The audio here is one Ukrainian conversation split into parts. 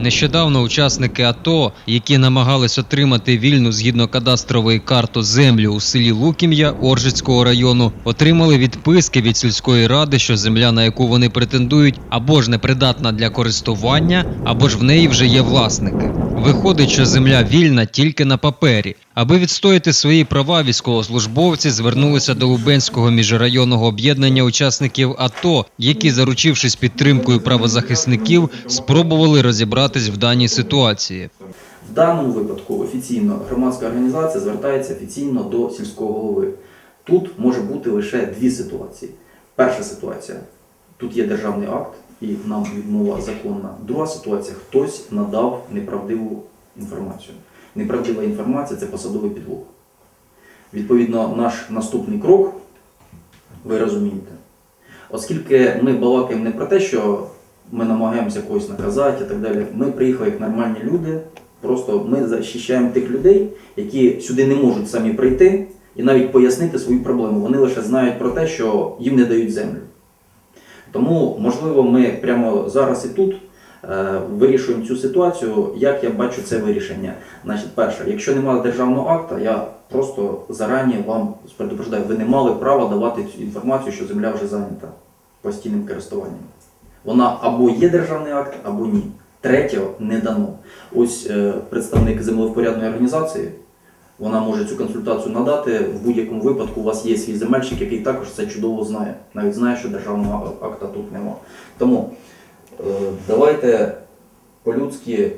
Нещодавно учасники АТО, які намагались отримати вільну згідно кадастрової карти землю у селі Лукім'я Оржицького району, отримали відписки від сільської ради, що земля, на яку вони претендують, або ж непридатна для користування, або ж в неї вже є власники. Виходить, що земля вільна тільки на папері. Аби відстояти свої права, військовослужбовці звернулися до Лубенського міжрайонного об'єднання учасників АТО, які, заручившись підтримкою правозахисників, спробували розібратись в даній ситуації. В даному випадку офіційно громадська організація звертається офіційно до сільського голови. Тут може бути лише дві ситуації. Перша ситуація тут є державний акт, і нам відмова законна. Друга ситуація хтось надав неправдиву інформацію. Неправдива інформація це посадовий підлог. Відповідно, наш наступний крок, ви розумієте, оскільки ми балакаємо не про те, що ми намагаємося когось наказати і так далі. Ми приїхали як нормальні люди. Просто ми захищаємо тих людей, які сюди не можуть самі прийти і навіть пояснити свою проблему. Вони лише знають про те, що їм не дають землю. Тому, можливо, ми прямо зараз і тут е, вирішуємо цю ситуацію. Як я бачу це вирішення? Значить, перше, якщо немає державного акта, я просто зарані вам предупреждаю, ви не мали права давати цю інформацію, що земля вже зайнята постійним користуванням. Вона або є державний акт, або ні. Третього не дано. Ось е, представник землевпорядної організації, вона може цю консультацію надати. В будь-якому випадку у вас є свій земельщик, який також це чудово знає. Навіть знає, що державного акта тут нема. Тому е, давайте по-людськи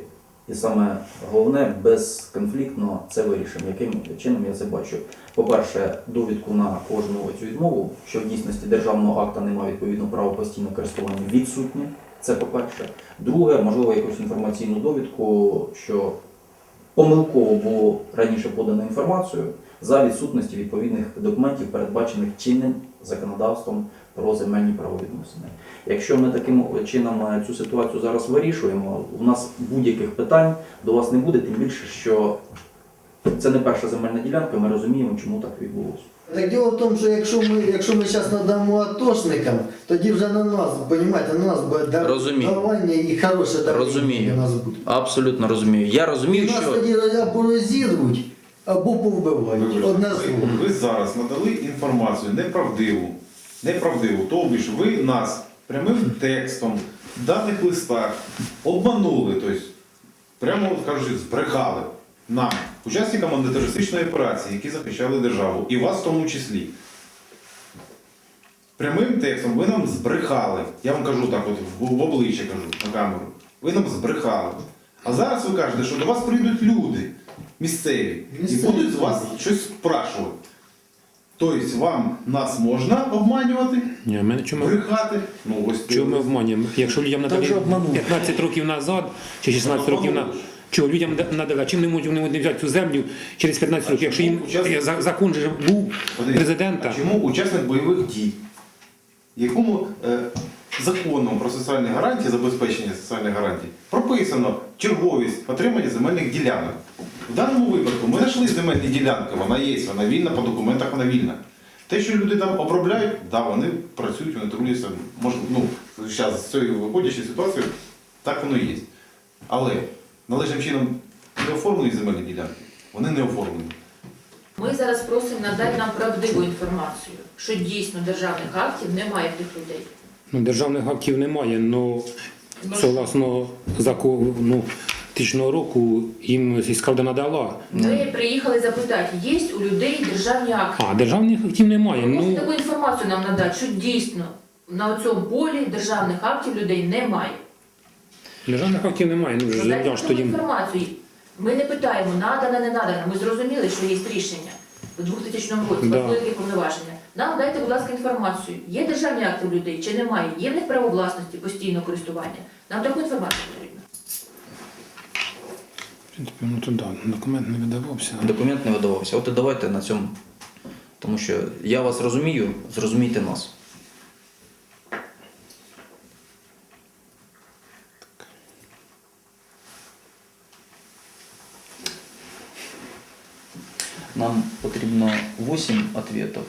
і саме головне безконфліктно це вирішимо. Яким чином я це бачу? По-перше, довідку на кожну цю відмову, що в дійсності державного акта немає відповідно права постійного користування відсутнє. Це по-перше. Друге, можливо, якусь інформаційну довідку, що помилково було раніше подано інформацію за відсутності відповідних документів, передбачених чинним законодавством про земельні правовідносини. Якщо ми таким чином е, цю ситуацію зараз вирішуємо, у нас будь-яких питань до вас не буде, тим більше, що це не перша земельна ділянка, ми розуміємо, чому так відбулося. Так діло в тому, що якщо ми, якщо ми зараз надамо атошникам, тоді вже на нас, розумієте, на нас буде дарування і хороше дарування Розумію. у нас буде. Абсолютно розумію. Я розумію, нас що тоді або розірвуть, або повбивають. Одне ви, ви зараз надали інформацію неправдиву, неправдиву, тобто ж ви нас прямим текстом в даних листах обманули, тобто, прямо кажучи, збрехали нам, учасникам антитерористичної операції, які захищали державу, і вас в тому числі. Прямим текстом ви нам збрехали. Я вам кажу так, от в, обличчя кажу на камеру. Ви нам збрехали. А зараз ви кажете, що до вас прийдуть люди місцеві і будуть з вас щось спрашувати. Тобто вам нас можна обманювати, Ні, ми чому, брехати. Ну, ось чому ми обманюємо? Якщо людям обманули. 15 років назад чи 16 Ну, років на обманули. Чого людям да- надали, чим не можуть вони взяти цю землю через 15 років, якщо їм учасник- е, закон же був президента. А чому учасник бойових дій, якому е, законом про соціальні гарантії, забезпечення соціальних гарантій, прописано черговість отримання земельних ділянок. В даному випадку ми знайшли земельні ділянки, вона є, вона вільна, по документах вона вільна. Те, що люди там обробляють, да, вони працюють, вони трудяться. Може, ну, зараз з цією виходячої ситуації, так воно і є. Але належним чином не оформлені земельні ділянки, вони не оформлені. Ми зараз просимо надати нам правдиву інформацію, що дійсно державних актів немає тих людей. Ну, державних актів немає, ну согласно закону тисячного року їм сільська надала. Ми приїхали запитати, є у людей державні акти. А державних актів немає. Ви Ну таку інформацію нам надати, що дійсно на цьому полі державних актів людей немає. Державних актів немає. Ну вже ж таку тоді. інформацію. Ми не питаємо, надана, не надана. Ми зрозуміли, що є рішення у 2000 році, Да. велике повноваження. Нам дайте, будь ласка, інформацію. Є державні акти у людей чи немає? Є в них право власності, постійного користування? Нам таку інформацію потрібно. В принципі, ну то да, документ не видавався. Документ не видавався. От і давайте на цьому. Тому що я вас розумію, зрозумійте нас. Нам потрібно 8 відповідей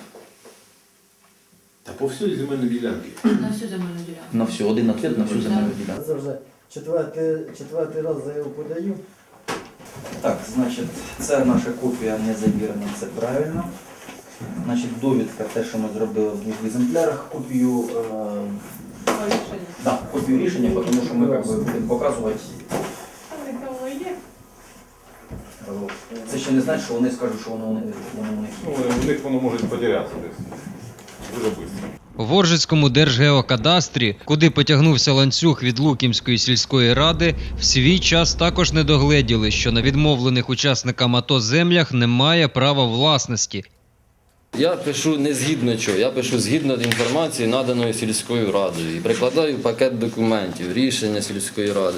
Та по всій земельній ділянці. На всю земельну ділянку. на всю, один відповідь на всю земельну ділянку. Це вже Четвертий, четвертий раз заяву подаю. Так, значить, це наша копія не завірена, це правильно. Значить, довідка, те, що ми зробили в двох екземплярах, копію, е, да, копію рішення, тому що ми як би, будемо показувати. Ще не значить, що вони скажуть, що воно, у них- воно у них є. Ну, у них воно може потерятися десь. Дуже швидко. В Оржицькому держгеокадастрі, куди потягнувся ланцюг від Лукімської сільської ради, в свій час також не догледіли, що на відмовлених учасникам АТО землях немає права власності. Я пишу не згідно чого, я пишу згідно інформації, наданої сільською радою. І прикладаю пакет документів, рішення сільської ради.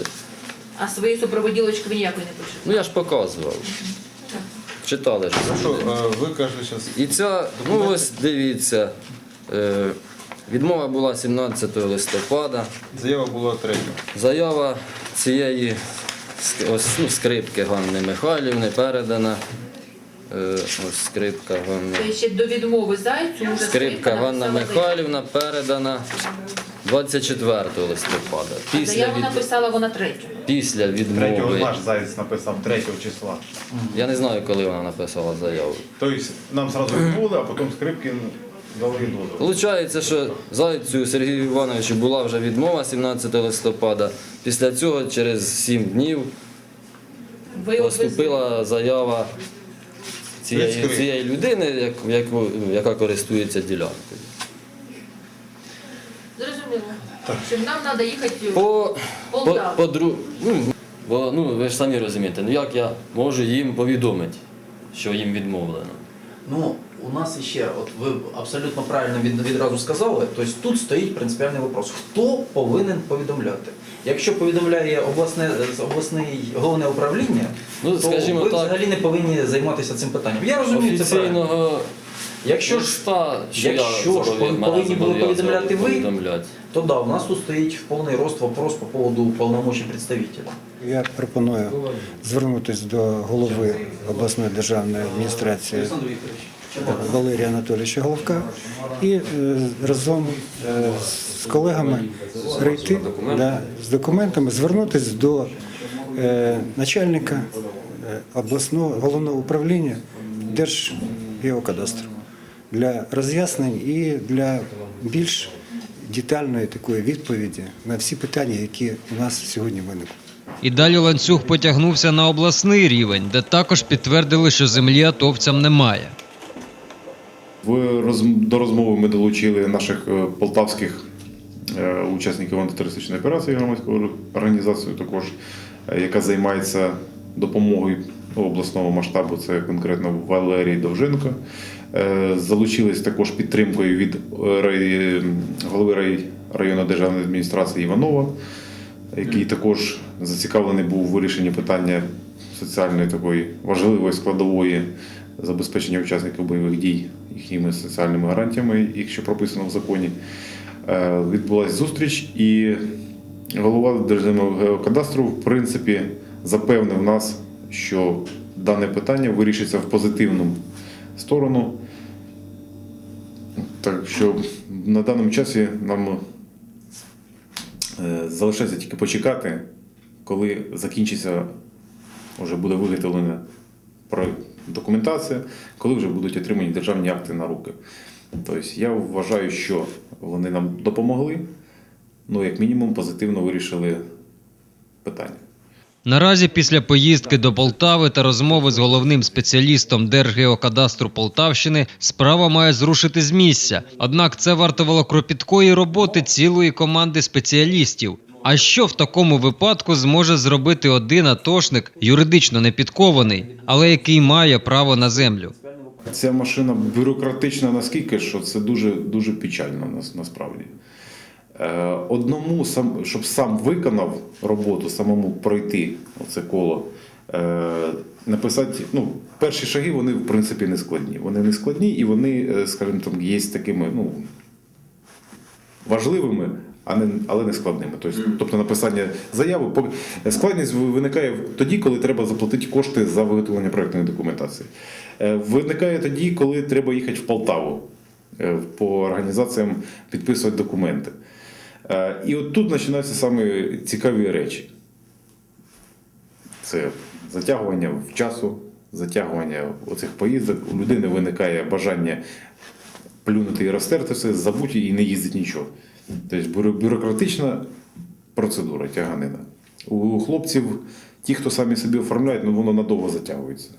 А свої супроводілочки ви ніякої не пишете. Ну я ж показував. Читали ж. Е, ви кажете зараз. І ця, ну ось дивіться, е, відмова була 17 листопада. Заява була третя. Заява цієї ск- ось, ну, скрипки Ганни Михайлівни передана. Е, ось скрипка Ганни. Це ще до відмови зайцю вже Скрипка Ганна написала Михайлівна передана 24 листопада. Після, Заяву від... написала вона третю. Після Третього відмови. наш заяць написав 3 числа. Я не знаю, коли вона написала заяву. Тобто нам зразу відмовили, а потім скрипки дали дозвіл. Получається, що Зайцю Сергію Івановичу була вже відмова 17 листопада. Після цього через 7 днів Ви поступила заява цієї, цієї людини, як, яку, яка користується ділянкою. Нам треба їхати По, по, по дру... ну, бо ну, ви ж самі розумієте, ну як я можу їм повідомити, що їм відмовлено. Ну, у нас іще, от ви абсолютно правильно від, відразу сказали, тобто тут стоїть принципіальний вопрос. Хто повинен повідомляти? Якщо повідомляє обласне, обласне головне управління, Ну, то скажімо ви так, взагалі не повинні займатися цим питанням. Я розумію, це правильно. Офіційного Якщо ж, листа, що якщо я ж повинні були повідомляти ви, то да, у нас тут стоїть повний рост вопрос по поводу полномочий представителя. Я пропоную звернутися до голови обласної державної адміністрації Валерія Анатолійовича Головка і е, разом е, з колегами прийти да, з документами, звернутися до е, начальника обласного головного управління Держгеокадастру для роз'яснень і для більш детальної такої відповіді на всі питання, які у нас сьогодні виникли. І далі ланцюг потягнувся на обласний рівень, де також підтвердили, що землі атовцям немає. В роз- До розмови ми долучили наших е, полтавських е, учасників антитерористичної операції громадської організації, також е, яка займається допомогою обласного масштабу. Це конкретно Валерій Довженко. Е, Залучились також підтримкою від е, голови районної державної адміністрації Іванова, який також зацікавлений був у вирішенні питання соціальної такої важливої складової забезпечення учасників бойових дій їхніми соціальними гарантіями, їх що прописано в законі. Е, Відбулася зустріч, і голова Державного геокадастру, в принципі, запевнив нас, що дане питання вирішиться в позитивну сторону. Так що на даному часі нам е, залишається тільки почекати, коли закінчиться, вже буде виготовлена документація, коли вже будуть отримані державні акти на руки. Тобто я вважаю, що вони нам допомогли, ну, як мінімум, позитивно вирішили питання. Наразі після поїздки до Полтави та розмови з головним спеціалістом Держгеокадастру Полтавщини справа має зрушити з місця. Однак це вартувало кропіткої роботи цілої команди спеціалістів. А що в такому випадку зможе зробити один атошник, юридично не підкований, але який має право на землю? Ця машина бюрократична наскільки, що це дуже, дуже печально нас, насправді. Е, Одному, щоб сам виконав роботу, самому пройти оце коло, е, написати, ну, перші шаги вони в принципі не складні. Вони не складні і вони, е, скажімо там, є такими ну, важливими, а не, але не складними. Тобто, тобто написання заяви, складність виникає тоді, коли треба заплатити кошти за виготовлення проєктної документації. Виникає тоді, коли треба їхати в Полтаву по організаціям підписувати документи. Е, І от тут починаються саме цікаві речі. Це затягування в часу, затягування оцих поїздок. У людини виникає бажання плюнути і розтерти все, забути і не їздить нічого. Тобто бюрократична процедура тяганина. У хлопців, ті, хто самі собі оформляють, ну воно надовго затягується.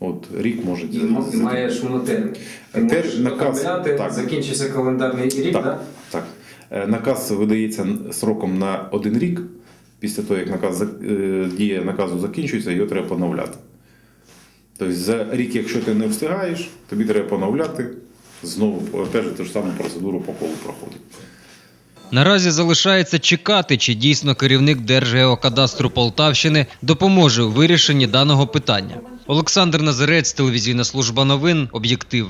От рік може І м- має шумотермін. Ти Тер- можеш наказ, так. закінчився календарний рік, Так, так? так. Е, Наказ видається сроком на один рік. Після того, як наказ е, дія наказу закінчується, його треба поновляти. Тобто за рік, якщо ти не встигаєш, тобі треба поновляти, знову же, ту ж саму процедуру по колу проходить. Наразі залишається чекати, чи дійсно керівник Держгеокадастру Полтавщини допоможе у вирішенні даного питання. Олександр Назарець, телевізійна служба новин, об'єктив.